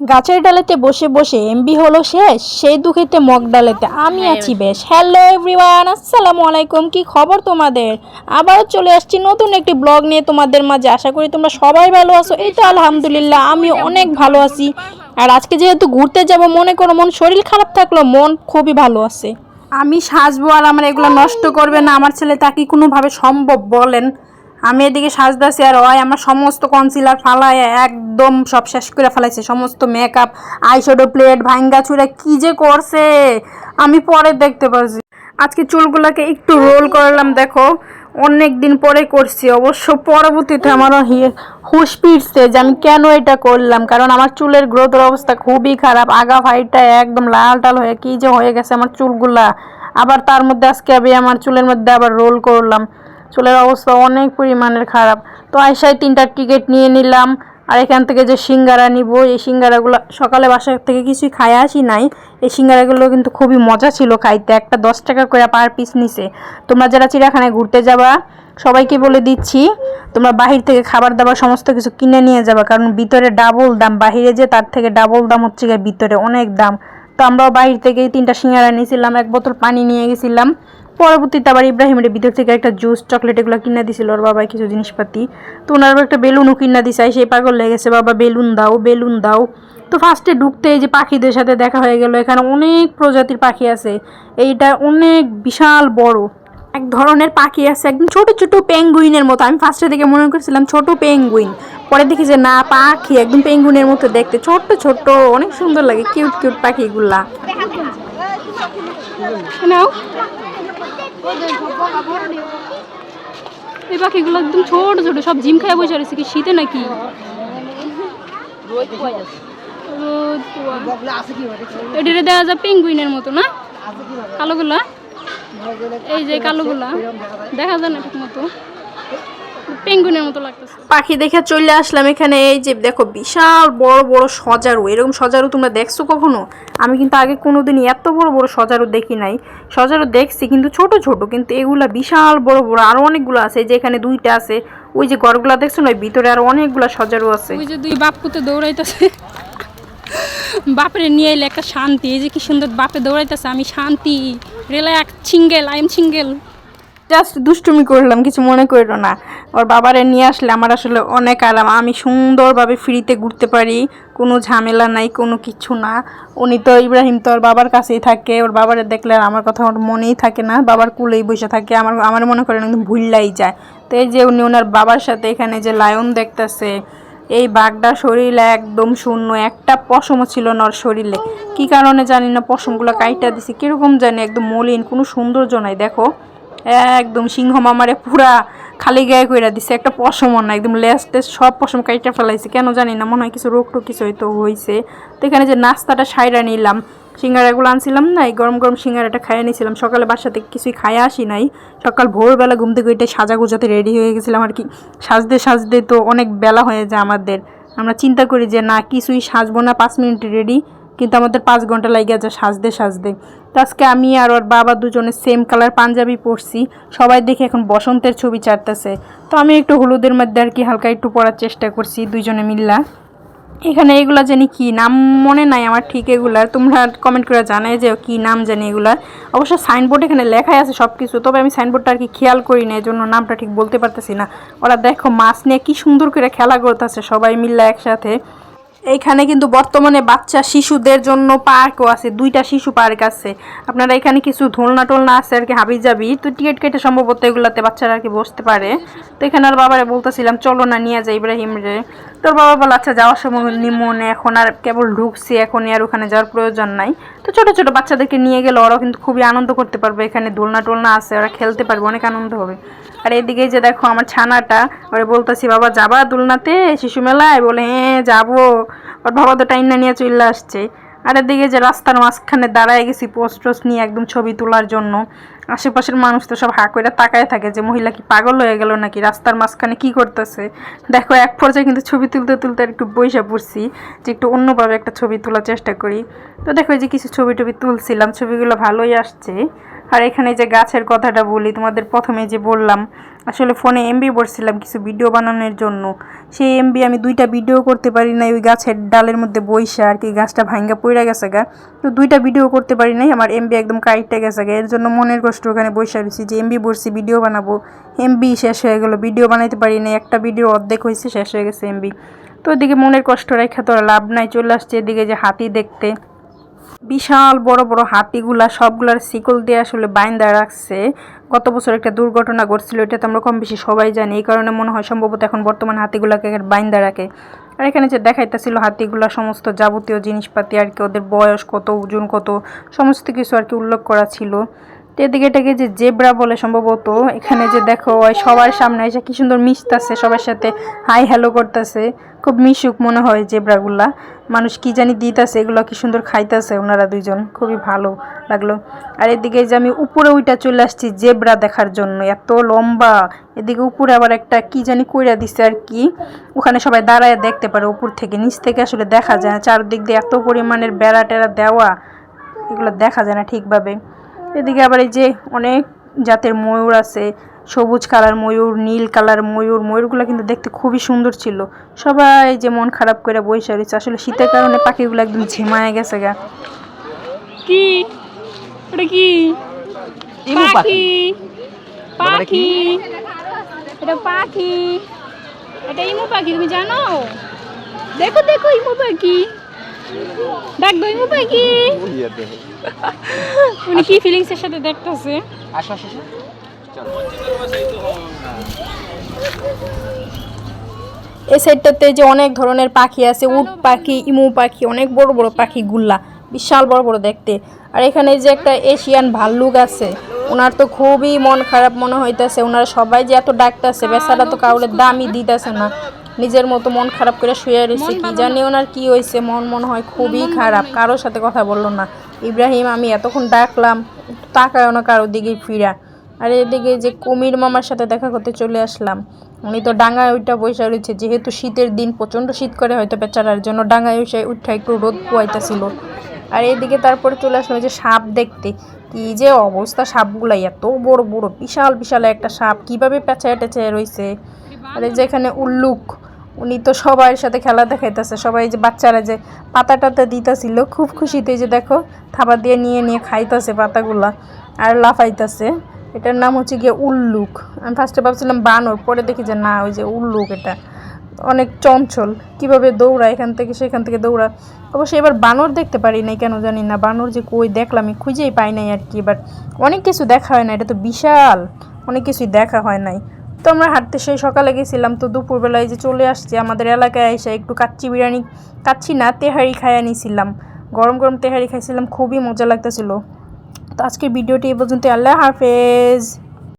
গাছের ডালেতে বসে বসে এমবি হলো শেষ সেই দুঃখেতে মগ ডালেতে। আমি আছি বেশ। হ্যালো এভরিওয়ান আসসালামু আলাইকুম। কি খবর তোমাদের? আবারও চলে আসছি নতুন একটি ব্লগ নিয়ে তোমাদের মাঝে। আশা করি তোমরা সবাই ভালো আছো। এই তো আলহামদুলিল্লাহ আমি অনেক ভালো আছি। আর আজকে যেহেতু ঘুরতে যাব মনে করো মন শরীর খারাপ থাকল মন খুবই ভালো আছে। আমি সাজবো আর আমার এগুলো নষ্ট করবে না। আমার ছেলে তা কি কোনোভাবে সম্ভব বলেন। আমি এদিকে সাজদাছি আর ওই আমার সমস্ত কনসিলার ফালায় একদম সব শেষ করে ফেলাইছে। সমস্ত মেকআপ আইশ্যাডো প্লেট ভাঙ্গা চুরা কি যে করছে? আমি পরে দেখতে পাচ্ছি আজকে চুলগুলোকে একটু রোল করলাম, দেখো। অনেক দিন পরে করছি, অবশ্য পরবর্তীতে আমারও হুশ ফিরছে যে আমি কেন এটা করলাম, কারণ আমার চুলের গ্রোথের অবস্থা খুবই খারাপ। আগা ভাইটা একদম লাল টাল হয়ে কি যে হয়ে গেছে আমার চুলগুলা। আবার তার মধ্যে আজকে আমি আমার চুলের মধ্যে আবার রোল করলাম। চুলের অবস্থা অনেক পরিমাণের খারাপ। তো আয়সায় তিনটা টিকিট নিয়ে নিলাম। আর এখান থেকে যে সিঙ্গারা নিব, এই সিঙ্গারাগুলো সকালে বাসা থেকে কিছুই খায় আসি নাই। এই সিঙ্গারাগুলো কিন্তু খুবই মজা ছিল খাইতে। একটা দশ টাকা করে পার পিস নিছে। তোমরা যারা চিড়িয়াখানায় ঘুরতে যাবা, সবাইকে বলে দিচ্ছি, তোমরা বাহির থেকে খাবার দাবার সমস্ত কিছু কিনে নিয়ে যাবা। কারণ ভিতরে ডাবল দাম, বাহিরে যে তার থেকে ডাবল দাম হচ্ছে গিয়ে ভিতরে অনেক দাম। তো আমরাও বাহির থেকে তিনটা সিঙ্গারা নিয়েছিলাম, এক বোতল পানি নিয়ে গেছিলাম। পরবর্তীতে আবার ইব্রাহিমের ভিতর থেকে একটা জুস চকলেট এগুলো কিনা দিছিল ওর বাবা কিছু জিনিসপাতি। তো ওনার একটা বেলুনও কিনা দিছে সেই পাগল লেগেছে বাবা বেলুন দাও বেলুন দাও। তো ফার্স্টে ঢুকতে এই যে পাখিদের সাথে দেখা হয়ে গেল, এখানে অনেক প্রজাতির পাখি আছে। এইটা অনেক বিশাল বড়। এক ধরনের পাখি আছে, একদম ছোট ছোট পেঙ্গুইনের মতো। আমি ফার্স্টে দেখে মনে করছিলাম ছোট পেঙ্গুইন পরে দেখি যে না, পাখি একদম পেঙ্গুইনের মতো দেখতে। ছোট্ট ছোট্ট, অনেক সুন্দর লাগে কিউট কিউট পাখিগুলা। এই পাখিগুলো একদম ছোট ছোট সব জিম খায় বসে রয়েছে কি শীতে নাকি? এটা দেখা যায় পেঙ্গুইনের মতো না? কালোগুলা? এই যে কালোগুলা। দেখা যায় না ঠিক মতো। পেঙ্গুইনের মতো লাগতেছে। পাখি দেখে চলে আসলাম এখানে এই যে দেখো বিশাল বড় বড় সজারু এরকম সজারু তোমরা দেখছ কখনো? আমি কিন্তু আগে কোনোদিন এত বড় বড় সজারু দেখি নাই। সজারু দেখছি কিন্তু ছোট ছোট কিন্তু এগুলা বিশাল বড় বড় আরও অনেকগুলো আছে যে এখানে দুইটা আছে ওই যে ঘরগুলা দেখছ না ওই ভিতরে আরও অনেকগুলা সজারু আছে। ওই যে দুই বাপ পুতে দৌড়াইতেছে। বাপরে নিয়ে এলে একটা শান্তি এই যে কি সুন্দর বাপে দৌড়াইতেছে আমি শান্তি। Relax single I am single just দুষ্টুমি করলাম, কিছু মনে করো না। ওর বাবারে নিয়ে আসলে আমার আসলে অনেক আরাম। আমি সুন্দরভাবে ফ্রিতে ঘুরতে পারি, কোনো ঝামেলা নাই, কোনো কিছু না। উনি তো ইব্রাহিম, তো ওর বাবার কাছেই থাকে। ওর বাবারে দেখলে আমার কথা ওর মনেই থাকে না। বাবার কুলেই বসে থাকে। আমার আমার মনে করেন একদম ভুললাই যায়। তো এই যে উনি ওনার বাবার সাথে এখানে যে লায়ন দেখতেছে, এই বাঘটা শরীরে একদম শূন্য। একটা পশমও ছিল না ওর শরীরে। কি কারণে জানি না, পশমগুলো কাইটা দিছে। কীরকম জানি, একদম মলিন, কোনো সৌন্দর্য নাই। দেখো। একদম সিংহ মামারে পুরা খালি গায়ে কইরা দিছে, একটা পশম না একদম লেস টেস সব পশম কাইটা ফেলাইছে। কেন জানি না, মনে হয় কিছু রোগ টোক কিছু হয়তো হয়েছে তো এখানে যে নাস্তাটা সাইরা নিলাম, সিঙ্গারাগুলো আনছিলাম না, এই গরম গরম সিঙ্গারাটা খাইয়ে নিয়েছিলাম সকালে বাসা থেকে কিছুই খাইয়ে আসি নাই। সকাল ভোরবেলা ঘুম থেকে ওইটা সাজা গুজাতে রেডি হয়ে গেছিলাম আর কি। সাজতে সাজতে তো অনেক বেলা হয়ে যায় আমাদের। আমরা চিন্তা করি যে না, কিছুই সাজবো না, পাঁচ মিনিট রেডি। কিন্তু আমাদের পাঁচ ঘণ্টা লাগে যায় সাজতে সাজতে। তো আজকে আমি আর ওর বাবা দুজনে সেম কালার পাঞ্জাবি পরছি। সবাই দেখে এখন বসন্তের ছবি চাটতেছে। তো আমি একটু হলুদের মধ্যে আর কি হালকা একটু পরার চেষ্টা করছি দুইজনে মিল্লা। এখানে এগুলা জানি কি নাম মনে নাই আমার ঠিক এগুলার তোমরা কমেন্ট করে জানাই যে কি নাম জানি এগুলার অবশ্য সাইনবোর্ড এখানে লেখাই আছে সব কিছু তবে আমি সাইনবোর্ডটা আর কি খেয়াল করি না এই জন্য নামটা ঠিক বলতে পারতেছি না। ওরা দেখো মাছ নিয়ে কি সুন্দর করে খেলা করতেছে সবাই মিল্লা একসাথে। এইখানে কিন্তু বর্তমানে বাচ্চা শিশুদের জন্য পার্কও আছে, দুইটা শিশু পার্ক আছে। আপনারা এখানে কিছু ধোলনা টোলনা আছে আর কি হাবি যাবি তো টিকিট কেটে সম্ভবত এগুলাতে বাচ্চারা আর কি বসতে পারে। তো এখানে আর বাবারে বলতেছিলাম, চলো না, নিয়ে যায় ইব্রাহিম রে। তোর বাবা বলে আচ্ছা যাওয়ার সময় নিমনে এখন আর কেবল ঢুকছি এখন আর ওখানে যাওয়ার প্রয়োজন নাই। তো ছোট ছোট বাচ্চাদেরকে নিয়ে গেলে ওরাও কিন্তু খুবই আনন্দ করতে পারবে, এখানে দোলনা টোলনা আছে, ওরা খেলতে পারবে, অনেক আনন্দ হবে। আর এদিকে যে দেখো আমার ছানাটা, ওরা বলতেছি, বাবা, যাবা দোলনাতে শিশু মেলায়? বলে হ্যাঁ যাব। ওর বাবা তো টাইম না নিয়ে চলে আসছে। আর এদিকে যে রাস্তার মাঝখানে দাঁড়ায় গেছি পোস্ট টোস্ট নিয়ে একদম ছবি তোলার জন্য। আশেপাশের মানুষ তো সব হা করে তাকায় থাকে যে, মহিলা কি পাগল হয়ে গেল নাকি? রাস্তার মাঝখানে কি করতেছে? দেখো, এক পর্যায়ে কিন্তু ছবি তুলতে তুলতে একটু বৈশা পড়ছি যে, একটু অন্যভাবে একটা ছবি তোলার চেষ্টা করি। তো দেখো যে কিছু ছবি টবি তুলছিলাম, ছবিগুলো ভালোই আসছে। আর এখানে যে গাছের কথাটা বলি, তোমাদের প্রথমে যে বললাম, আসলে ফোনে এমবি বসছিলাম কিছু ভিডিও বানানোর জন্য। সেই এমবি আমি দুইটা ভিডিও করতে পারি নাই, ওই গাছের ডালের মধ্যে বইসা আর কি, গাছটা ভাঙ্গা পড়ে গেছে গা। তো দুইটা ভিডিও করতে পারি নাই, আমার এমবি একদম কাইটে গেছে গা। এর জন্য মনের কষ্ট ওখানে বইসা রয়েছি যে এমবি বসছি, ভিডিও বানাবো। এমবি শেষ হয়ে গেলো, ভিডিও বানাইতে পারি নাই, একটা ভিডিও অর্ধেক হয়েছে, শেষ হয়ে গেছে এমবি তো ওদিকে মনের কষ্ট রেখা তো লাভ নাই, চলে আসছে এদিকে যে হাতি দেখতে। বিশাল বড় বড় হাতিগুলা সবগুলার শিকল দিয়ে আসলে বাইন্দা রাখছে। গত বছর একটা দুর্ঘটনা ঘটছিল, এটা তো আমরা কম বেশি সবাই জানি। এই কারণে মনে হয় সম্ভবত এখন বর্তমান হাতিগুলাকে বাইন্দা রাখে। আর এখানে যে দেখাইতেছিল হাতিগুলা সমস্ত যাবতীয় জিনিসপাতি আর কি, ওদের বয়স কত, ওজন কত, সমস্ত কিছু আর কি উল্লেখ করা ছিল। এদিকে এটাকে যে জেব্রা বলে সম্ভবত? এখানে যে দেখো, ওই সবার সামনে এসে কি সুন্দর মিশতেছে, সবার সাথে হাই হ্যালো করতেছে। খুব মিশুক মনে হয় জেব্রাগুলা। মানুষ কি জানি দিতেছে, এগুলো কি সুন্দর খাইতেছে ওনারা দুইজন। খুবই ভালো লাগল। আর এদিকে যে আমি উপরে ওইটা চলে আসছি জেব্রা দেখার জন্য, এত লম্বা। এদিকে উপরে আবার একটা কি জানি কইরা দিছে আর কি। ওখানে সবাই দাঁড়ায় দেখতে পারে উপর থেকে, নিচ থেকে আসলে দেখা যায় না। চারদিক দিয়ে এত পরিমাণের বেড়া টেরা দেওয়া, এগুলো দেখা যায় না ঠিকভাবে। এদিকে আবার এই যে অনেক জাতের ময়ূর আছে সবুজ কালার ময়ূর নীল কালার ময়ূর ময়ূরগুলো কিন্তু দেখতে খুবই সুন্দর ছিল। সবাই যে মন খারাপ করে বসে রয়েছে আসলে শীতের কারণে পাখিগুলো একদম ঝিমায় গেছে গা। কি? ওটা কি? পাখি। এটা কি? পাখি। এটা পাখি। এটা ইমু পাখি তুমি জানো? দেখো দেখো ইমু পাখি। ডাক দো ইমু পাখি উনি কি ফিলিংসের সাথে দেখতেছে? আসো আসো আসো। এই সাইডটাতে যে অনেক ধরনের পাখি আছে উট পাখি ইমু পাখি অনেক বড় বড় পাখি গুল্লা বিশাল বড় বড় দেখতে। আর এখানে যে একটা এশিয়ান ভাল্লুক আছে ওনার তো খুবই মন খারাপ মনে হইতেছে ওনারা সবাই যে এত ডাকতেছে বেচারা তো কাউরে দামই দিতেছে না। নিজের মতো মন খারাপ করে শুয়ে রয়েছে কি জানি ওনার কি হয়েছে মন মনে হয় খুবই খারাপ। কারোর সাথে কথা বলল না। ইব্রাহিম আমি এতক্ষণ ডাকলাম তাকায় না কারোর দিকে ফিরা। আর এদিকে যে কুমির মামার সাথে দেখা করতে চলে আসলাম উনি তো ডাঙায় ওইটা বসে রয়েছে। যেহেতু শীতের দিন প্রচণ্ড শীত করে হয়তো বেচারার জন্য ডাঙায় বসে উঠা একটু রোদ পোয়াইতেছিল। আর এদিকে তারপরে চলে আসলাম ওই যে সাপ দেখতে। কি যে অবস্থা সাপগুলাই এত বড় বড় বিশাল বিশাল একটা সাপ। কীভাবে পেঁচায় টেঁচায় রয়েছে আর যেখানে উল্লুক উনি তো সবার সাথে খেলা দেখাইতেছে, সবাই যে বাচ্চারা যে পাতা টাতা দিতেছিল, খুব খুশিতে যে দেখো, থাবা দিয়ে নিয়ে নিয়ে খাইতেছে পাতাগুলা আর লাফাইতেছে। এটার নাম হচ্ছে গিয়ে উল্লুক। আমি ফার্স্টে ভাবছিলাম বানর, পরে দেখি যে না, ওই যে উল্লুক এটা। অনেক চঞ্চল, কীভাবে দৌড়ায় এখান থেকে সেখান থেকে দৌড়া। অবশ্যই এবার বানর দেখতে পারি নাই, কেন জানি না। বানর যে কই দেখলাম, আমি খুঁজেই পাই নাই আর কি এবার অনেক কিছু দেখা হয় না, এটা তো বিশাল। অনেক কিছুই দেখা হয় নাই। তো আমরা হাঁটতে সেই সকালে গেছিলাম তো দুপুরবেলায় যে চলে আসছি, আমাদের এলাকায় এসে একটু কাচ্চি বিরিয়ানি, কাচ্চি না, তেহারি খাইয়া নিয়েছিলাম গরম গরম তেহারি খাইছিলাম, খুবই মজা লাগতেছিল। তো আজকের ভিডিওটি এ পর্যন্ত আল্লাহ হাফেজ।